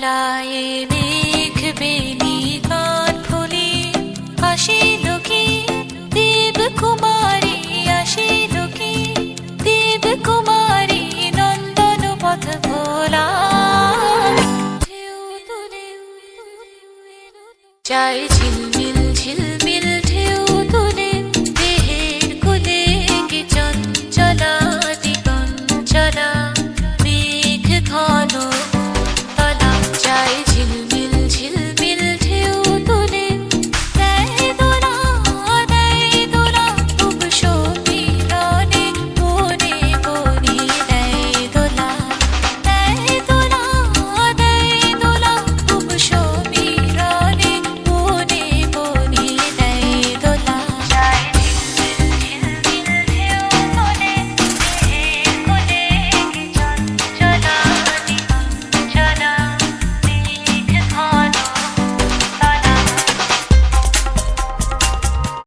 পায়ে লিখবে নিগান ফুলি আসিল দুঃখী দেব কুমারী আসিল কি দেব কুমারী, নন্দন পথ ভোলা। চাই